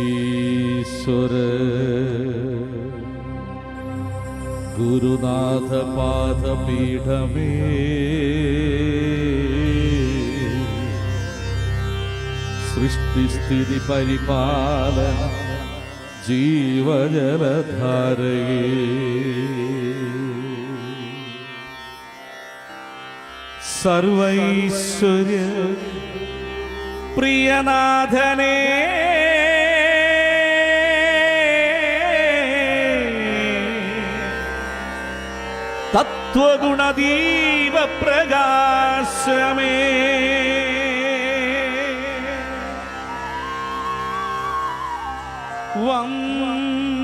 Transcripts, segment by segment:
വിശ്വീശ്വര ഗുരുനാഥ പാദപീഠമേ സൃഷ്ടിസ്ഥിതി പരിപാലന ജീവജലധാരയേ. സർവൈശ്വര്യ പ്രിയനാഥനേ. തത്വഗുണദീപ പ്രകാശമേ. വന്ദനം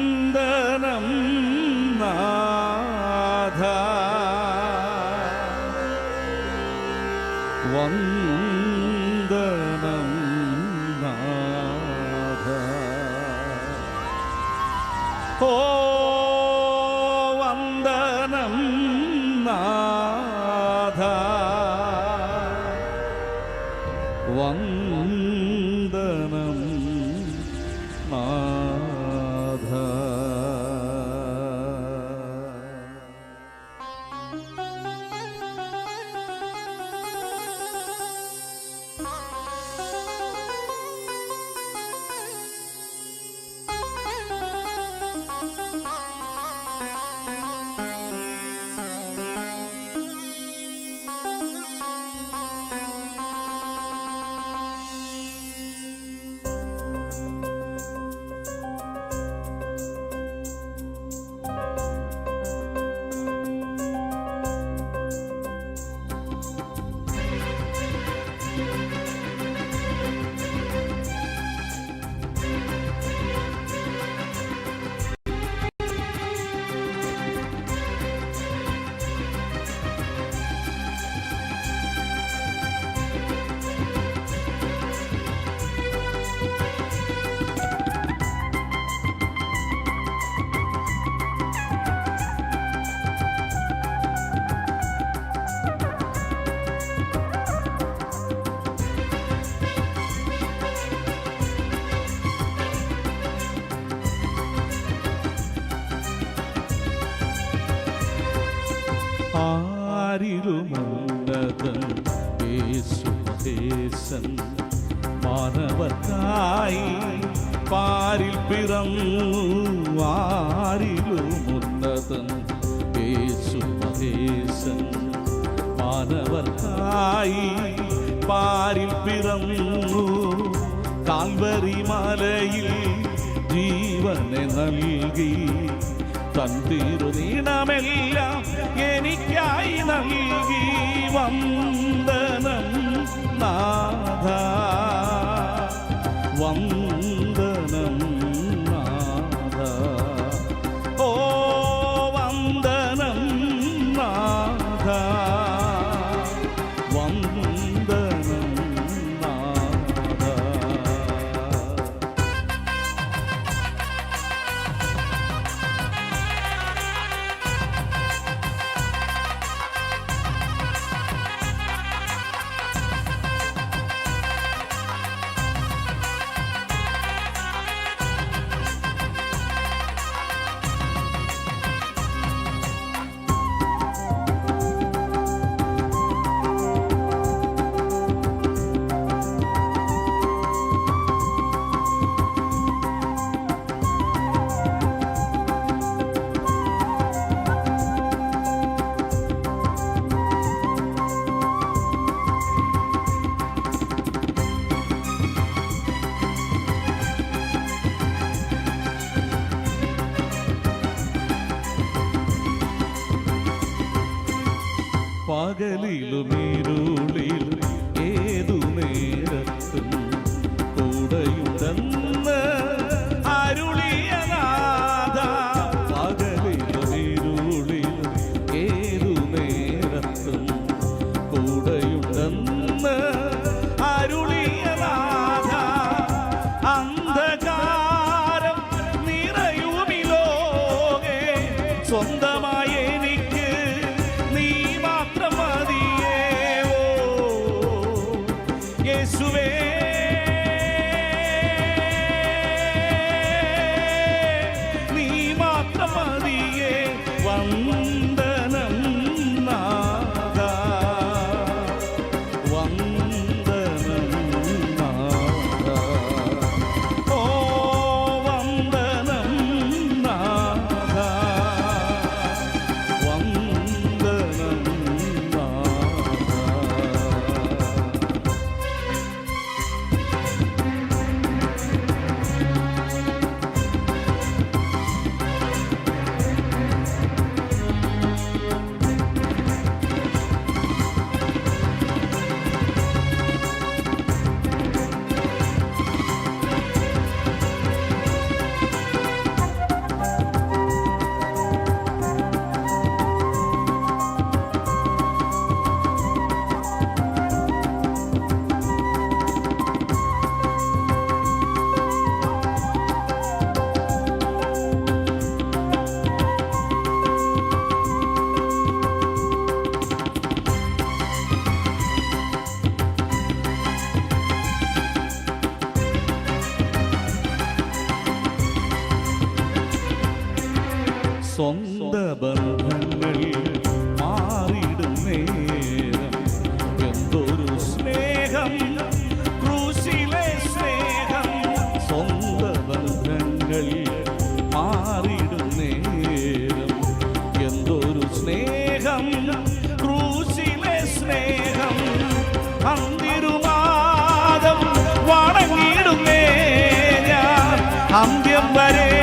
നാഥ യേശുദേശൻ മാനവർക്കായി പാരിൽ പിറന്നു ആരിലുമുന്നതൻ യേശുദേശൻ മാനവർക്കായി പാരിൽ പിറന്നു കാൽവരി മലയിൽ ജീവനെ നൽകി തന്തിരുനീണമെല്ലാം എനിക്കായി നൽകി വന്ദനം നാഥ വന്ദനം నాగలీలు మీరు లీలు അന്തിരുമാദം വണങ്ങിയിടുന്നേ ഞാൻ. അന്ത്യം വരെയും